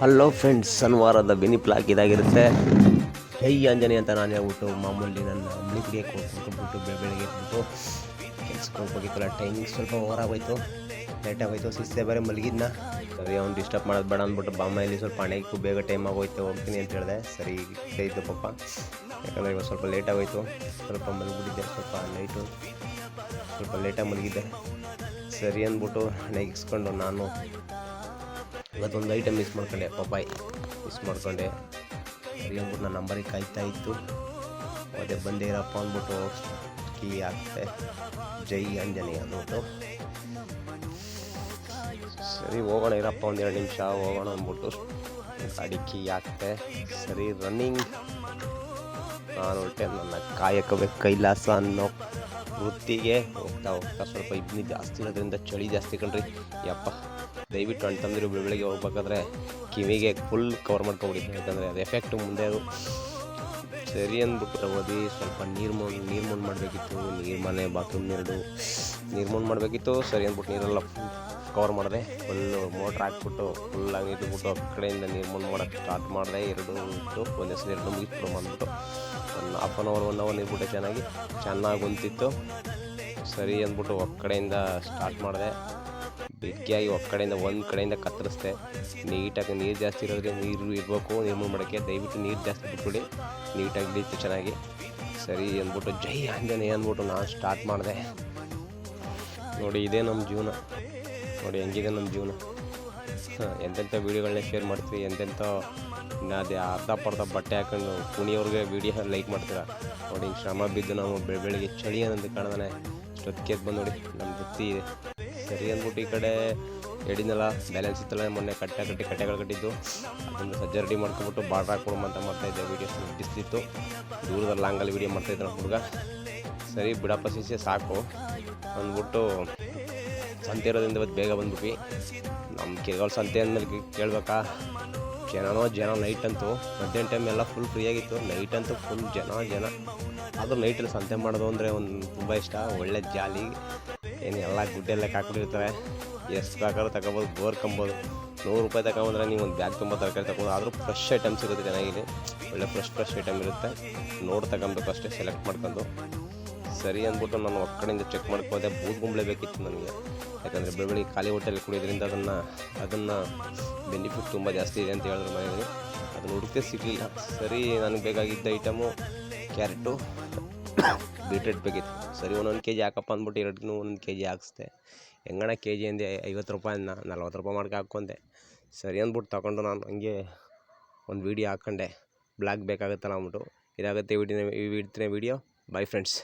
Hello friends ಶನಿವಾರದ ಬೆನಿ ಪ್ಲಾಕ್ ಇದಾಗಿರುತ್ತೆ. ಜೈ ಆಂಜನೇಯ ಅಂತ ನಾನು ಹೇಳ್ಬಿಟ್ಟು ಮಾಮೂಲಿ ನನ್ನ ಅಂಬ್ಲಿ ಕೊಟ್ಬಿಟ್ಟು ಬೆಳಗ್ಗೆ ಬಿಟ್ಟು ಕೆಲ್ಸಕ್ಕೆ ಹೋಗ್ಬೇಕಿತ್ತಲ್ಲ ಟೈಮಿಂಗ್ ಸ್ವಲ್ಪ ಓವರ್ ಆಗೋಯ್ತು ಲೇಟ್ ಆಗೋಯ್ತು ಸಿಸ್ಟೆ ಬೇರೆ ಮಲಗಿದ್ನ. ಸರಿ, ಅವ್ನು ಡಿಸ್ಟರ್ಬ್ ಮಾಡೋದು ಬೇಡ ಅಂದ್ಬಿಟ್ಟು ಬಾಮ ಇಲ್ಲಿ ಸ್ವಲ್ಪ ಹಣೆಗೂ ಬೇಗ ಟೈಮ್ ಆಗೋಯ್ತು, ಹೋಗ್ತೀನಿ ಅಂತ ಹೇಳಿದೆ. ಸರಿ ಇದ್ದು ಪಪ್ಪ ಯಾಕಂದರೆ ಇವಾಗ ಸ್ವಲ್ಪ ಲೇಟ್ ಆಗೋಯ್ತು. ಸ್ವಲ್ಪ ಮಲಗಿಬಿಟ್ಟಿದ್ದೆ, ಸ್ವಲ್ಪ ನೈಟು ಸ್ವಲ್ಪ ಲೇಟಾಗಿ ಮಲಗಿದ್ದೆ. ಸರಿ ಅಂದ್ಬಿಟ್ಟು ಹಣೆಗೆ ನಾನು ಇವತ್ತೊಂದು ಐಟಮ್ ಮಿಸ್ ಮಾಡ್ಕೊಂಡೆ ಪಪ್ಪಾಯಿ ಮಿಸ್ ಮಾಡ್ಕೊಂಡೆ. ಸರಿ ಅಂದ್ಬಿಟ್ಟು ನನ್ನ ನಂಬರಿಗೆ ಕಾಯ್ತಾ ಇತ್ತು. ಅದೇ ಬಂದೇ ಇರಪ್ಪ ಅಂದ್ಬಿಟ್ಟು ಕೀ ಆಗ್ತೆ ಜೈ ಅಂಜನಿ ಅಂದ್ಬಿಟ್ಟು. ಸರಿ, ಹೋಗೋಣ ಇರಪ್ಪ, ಒಂದು ಎರಡು ನಿಮಿಷ, ಹೋಗೋಣ ಅಂದ್ಬಿಟ್ಟು. ಗಾಡಿ ಕೀ ಆಗ್ತೆ ಸರಿ ರನ್ನಿಂಗ್ ನಾನು ಹೊರಟೆ ನನ್ನ ಕಾಯಕವೇ ಕೈಲಾಸ ಅನ್ನೋ ವೃತ್ತಿಗೆ ಹೋಗ್ತಾ ಹೋಗ್ತಾ ಸ್ವಲ್ಪ ಇಬ್ಬನಿ ಜಾಸ್ತಿ ಇರೋದ್ರಿಂದ ಚಳಿ ಜಾಸ್ತಿ ಕಣ್ರಿ. ಯಪ್ಪ, ದಯವಿಟ್ಟು ಅಣ್ಣ ತಂದಿರು ಬೆಳಗ್ಗೆ ಹೋಗ್ಬೇಕಾದ್ರೆ ಕಿವಿಗೆ ಫುಲ್ ಕವರ್ ಮಾಡ್ಕೊಬಿಡಿ. ಯಾಕಂದರೆ ಅದು ಎಫೆಕ್ಟ್ ಮುಂದೆ ಅದು ಸರಿ ಅಂದ್ಬಿಟ್ಟು ಓದಿ ಸ್ವಲ್ಪ ನೀರು ನೀರು ಮಣ್ಣು ಮಾಡಬೇಕಿತ್ತು. ನೀರು ಮನೆ ಬಾತ್ರೂಮ್ ಎರಡು. ನೀರು ಮಣ್ಣು ಮಾಡಬೇಕಿತ್ತು, ಸರಿ ಅಂದ್ಬಿಟ್ಟು ನೀರೆಲ್ಲ ಕವರ್ ಮಾಡಿದೆ. ಫುಲ್ಲು ಮೋಟ್ರ್ ಹಾಕ್ಬಿಟ್ಟು ಫುಲ್ಲಾಗಿ ಇಟ್ಬಿಟ್ಟು ಆ ಕಡೆಯಿಂದ ನಿರ್ಮೂಲ ಮಾಡಕ್ಕೆ ಸ್ಟಾರ್ಟ್ ಮಾಡಿದೆ. ಎರಡು ಇತ್ತು, ಒಂದೇ ಸಲ ಎರಡು ಮುಗಿಸ್ಬಿಟ್ಟು ಬಂದ್ಬಿಟ್ಟು. Half an hour one hour ನೀರ್ಬಿಟ್ಟೆ ಚೆನ್ನಾಗಿ. ಚೆನ್ನಾಗಿ ಹೊಂತಿತ್ತು ಸರಿ ಅಂದ್ಬಿಟ್ಟು ಕಡೆಯಿಂದ ಸ್ಟಾರ್ಟ್ ಮಾಡಿದೆ. ಬಿಗ್ಗಿಯಾಗಿ ಕಡೆಯಿಂದ, ಒಂದು ಕಡೆಯಿಂದ ಕತ್ತರಿಸ್ದೆ. ನೀಟಾಗಿ ನೀರು ಜಾಸ್ತಿ ಇರೋದ್ರೆ ನೀರು ಇರಬೇಕು ನೀರು ಮಾಡೋಕ್ಕೆ. ದಯವಿಟ್ಟು ನೀರು ಜಾಸ್ತಿ ಬಿಟ್ಬಿಡಿ. ನೀಟಾಗಿ ಹಿಡಿತು ಚೆನ್ನಾಗಿ. ಸರಿ ಅಂದ್ಬಿಟ್ಟು ಜೈ ಆಂಜನೇಯ ಅಂದ್ಬಿಟ್ಟು ನಾನು ಸ್ಟಾರ್ಟ್ ಮಾಡಿದೆ. ನೋಡಿ, ಇದೇ ನಮ್ಮ ಜೀವನ. ನೋಡಿ, ಹೆಂಗಿದೆ ನಮ್ಮ ಜೀವನ. ಎಂತೆಂಥ ವೀಡಿಯೋಗಳನ್ನ ಶೇರ್ ಮಾಡ್ತೀವಿ, ಎಂತೆಂಥ ಅದೇ ಅರ್ಧ ಪರ್ಧ ಬಟ್ಟೆ ಹಾಕೊಂಡು ಕುಣಿಯವ್ರಿಗೆ ವೀಡಿಯೋ ಲೈಕ್ ಮಾಡ್ತೀರ? ನೋಡಿ, ಹಿಂಗೆ ಶ್ರಮ ಬಿದ್ದು ನಾವು ಬೆಳ, ಬೆಳಿಗ್ಗೆ ಚಳಿ ಅನ್ನೋದು ಕಾಣದಾನೆ ಇಷ್ಟೊತ್ತಿಗೆ ಬಂದು ನೋಡಿ ನಮ್ಮ ವೃತ್ತಿ ಇದೆ. ಸರಿ ಅಂದ್ಬಿಟ್ಟು ಈ ಕಡೆ ಎಡಿನಲ್ಲ ಬ್ಯಾಲೆನ್ಸ್ ಇತ್ತಲ್ಲ, ಮೊನ್ನೆ ಕಟ್ಟೆ ಕಟ್ಟಿ, ಕಟ್ಟೆಗಳು ಕಟ್ಟಿದ್ದು. ಅದನ್ನು ಸಜ್ಜೆ ರೆಡಿ ಮಾಡ್ಕೊಬಿಟ್ಟು ಬಾರ್ಡ್ರ್ ಹಾಕ್ಕೊಡು ಅಂತ ಮಾಡ್ತಾಯಿದ್ದೆ ವೀಡಿಯೋಸ್ ಬಿಸ್ತಿತ್ತು ದೂರದ ಲಾಂಗಲ್ಲಿ ವೀಡಿಯೋ ಮಾಡ್ತಾಯಿದ್ದ ನಮ್ಮ ಹುಡುಗ. ಸರಿ, ಬಿಡಪ್ಪ ಸಿಸೆ, ಸಾಕು. ಅಂದ್ಬಿಟ್ಟು ಸಂತೆ ಇರೋದ್ರಿಂದ ಇವತ್ತು ಬೇಗ ಬಂದ್ಬಿಟ್ವಿ. ನಮ್ಮ ಕಿರ್ಗಾಲ್ ಸಂತೆ ಅಂದಮೇಲೆ ಕೇಳ್ಬೇಕಾ? ಜನನೋ ಜನ ನೈಟ್ ಅಂತೂ. ಮಧ್ಯಾಹ್ನ ಟೈಮ್ ಎಲ್ಲ ಫುಲ್ ಫ್ರೀ ಆಗಿತ್ತು. ನೈಟ್ ಅಂತೂ ಫುಲ್ ಜನ ಜನ. ಆದರೂ ನೈಟಲ್ಲಿ ಸಂತೆ ಮಾಡೋದು ಅಂದರೆ ಒಂದು ತುಂಬ ಇಷ್ಟ. ಒಳ್ಳೆ ಜಾಲಿ. ಏನು ಎಲ್ಲ ಗುಡ್ಡೆಲ್ಲ ಹಾಕ್ಬಿಟ್ಟಿರ್ತಾರೆ. ಎಷ್ಟು ಬೇಕಾದ್ರೂ ತಗೋಬೋದು? ಬೋರ್ ಕಂಬೋದು. ನೂರು ರೂಪಾಯಿ ತಗೊಂಬಂದ್ರೆ ನೀವು ಒಂದು ಬ್ಯಾಗ್ ತುಂಬ ತರಕಾರಿ ತಗೊಂಡು ಆದರೂ ಫ್ರೆಶ್ ಐಟಮ್ಸ್ ಇರುತ್ತೆ ಚೆನ್ನಾಗಿದೆ ಒಳ್ಳೆ ಫ್ರೆಶ್ ಫ್ರೆಶ್ ಐಟಮ್ ಇರುತ್ತೆ. ನೋಡಿ ತಗೊಬೇಕು ಅಷ್ಟೇ ಸೆಲೆಕ್ಟ್ ಮಾಡ್ಕೊಂಡು. ಸರಿ ಅಂದ್ಬಿಟ್ಟು ನಾನು ಒಕ್ಕಡೆಯಿಂದ ಚೆಕ್ ಮಾಡ್ಕೋದೆ ಬೂದ್ಗುಂಬ್ಳೆ ಬೇಕಿತ್ತು ನನಗೆ. ಯಾಕಂದರೆ ಬೆಳಗ್ಗೆ ಖಾಲಿ ಹೋಟೆಲ್ ಕುಡಿಯೋದ್ರಿಂದ ಅದನ್ನು ಅದನ್ನು ಬೆನಿಫಿಟ್ ತುಂಬ ಜಾಸ್ತಿ ಇದೆ ಅಂತ ಹೇಳಿದ್ರು ಮನೆಯಲ್ಲಿ. ಅದನ್ನು ಹುಡುಕೇ ಸಿಗಲಿಲ್ಲ. ಸರಿ, ನನಗೆ ಬೇಕಾಗಿದ್ದ ಐಟಮು ಕ್ಯಾರೆಟು ಬೀಟ್ರೆಟ್ ಬೇಕಿತ್ತು. ಸರಿ, ಒಂದೊಂದು ಕೆ ಜಿ ಹಾಕಪ್ಪ ಅಂದ್ಬಿಟ್ಟು ಎರಡನ್ನೂ ಒಂದೊಂದು ಕೆ ಜಿ ಹಾಕಿಸ್ದೆ. ಹೆಂಗಣ ಕೆ ಜಿ ಅಂದೆ, ಐವತ್ತು ರೂಪಾಯಿನ ನಲ್ವತ್ತು ರೂಪಾಯಿ ಮಾಡ್ಕೊ ಹಾಕ್ಕೊಂಡೆ. ಸರಿ ಅಂದ್ಬಿಟ್ಟು ತಗೊಂಡು ನಾನು ಹಂಗೆ ಒಂದು ವೀಡಿಯೋ ಹಾಕ್ಕೊಂಡೆ ಬ್ಲಾಗ್ ಬೇಕಾಗುತ್ತಲ್ಲ ಅಂದ್ಬಿಟ್ಟು. ಇದಾಗುತ್ತೆ ವಿಡಿಯೋ ಈ ವಿಡ್ತಿನ ವೀಡಿಯೋ ಬೈ ಫ್ರೆಂಡ್ಸ್